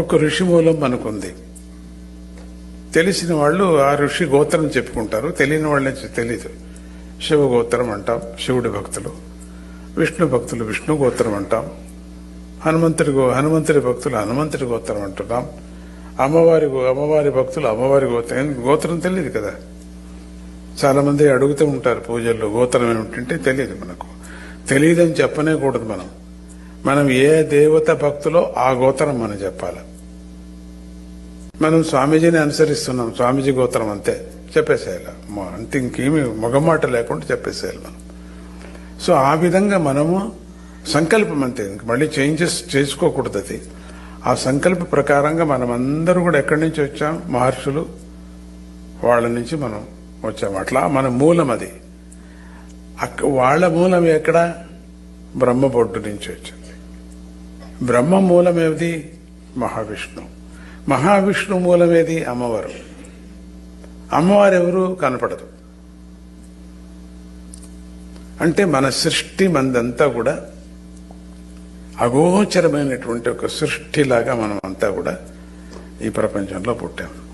ఒక్కొక్క ఋషి మూలం మనకుంది. తెలిసిన వాళ్ళు ఆ ఋషి గోత్రం చెప్పుకుంటారు. తెలియని వాళ్ళని తెలీదు. శివ గోత్రం అంటాం శివుడి భక్తులు. విష్ణు భక్తులు విష్ణు గోత్రం అంటాం. హనుమంతుడి గో హనుమంతుడి భక్తులు హనుమంతుడి గోత్రం అంటున్నాం. అమ్మవారి గో- అమ్మవారి భక్తులు అమ్మవారి గోత్రం. గోత్రం తెలియదు కదా. చాలామంది అడుగుతూ ఉంటారు పూజల్లో గోత్రం ఏమిటంటే తెలియదు మనకు. తెలియదని చెప్పనే కూడదు మనం. మనం ఏ దేవత భక్తులో ఆ గోత్రం మనం చెప్పాలి. మనం స్వామీజీని అనుసరిస్తున్నాం. స్వామీజీ గోత్రం అంతే. చెప్పేసేయాలి. అంటే అంతే ఇంకేమి మగమాట లేకుండా చెప్పేసేయాలి మనం. సో ఆ విధంగా మనము సంకల్పం అంతే. మళ్ళీ చేంజెస్ చేసుకోకూడదు అది. ఆ సంకల్ప ప్రకారంగా మనం అందరూ కూడా ఎక్కడి నుంచి వచ్చాం? మహర్షులు వాళ్ళ నుంచి మనం వచ్చాం. అట్లా మన మూలం అది. అక్క వాళ్ళ మూలం ఎక్కడ? బ్రహ్మబొడ్డు నుంచి వచ్చాం. బ్రహ్మ మూలం ఏది మహావిష్ణు. మహావిష్ణు మూలమేది? అమ్మవారు. అమ్మవారు ఎవరు కనపడదు. అంటే మన సృష్టి మందంతా కూడా అగోచరమైనటువంటి ఒక సృష్టిలాగా మనం అంతా కూడా ఈ ప్రపంచంలో పుట్టాము